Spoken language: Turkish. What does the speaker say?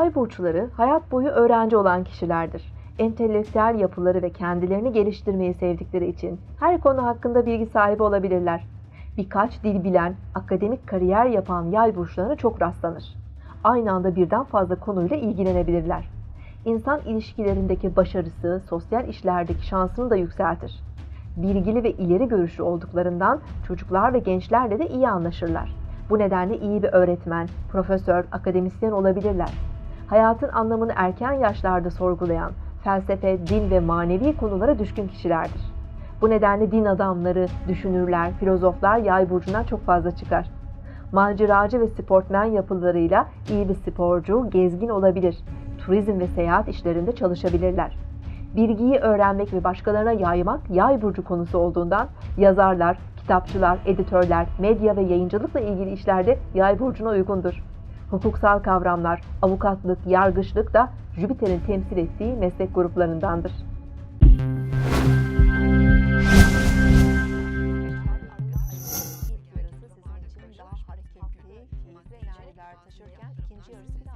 Yay burçları hayat boyu öğrenci olan kişilerdir. Entelektüel yapıları ve kendilerini geliştirmeyi sevdikleri için her konu hakkında bilgi sahibi olabilirler. Birkaç dil bilen, akademik kariyer yapan yay burçlarına çok rastlanır. Aynı anda birden fazla konuyla ilgilenebilirler. İnsan ilişkilerindeki başarısı, sosyal işlerdeki şansını da yükseltir. Bilgili ve ileri görüşlü olduklarından çocuklar ve gençlerle de iyi anlaşırlar. Bu nedenle iyi bir öğretmen, profesör, akademisyen olabilirler. Hayatın anlamını erken yaşlarda sorgulayan, felsefe, din ve manevi konulara düşkün kişilerdir. Bu nedenle din adamları, düşünürler, filozoflar yay burcundan çok fazla çıkar. Maceracı ve sportmen yapılarıyla iyi bir sporcu, gezgin olabilir. Turizm ve seyahat işlerinde çalışabilirler. Bilgiyi öğrenmek ve başkalarına yaymak yay burcu konusu olduğundan yazarlar, kitapçılar, editörler, medya ve yayıncılıkla ilgili işlerde yay burcuna uygundur. Hukuksal kavramlar, avukatlık, yargıçlık da Jüpiter'in temsil ettiği meslek gruplarındandır.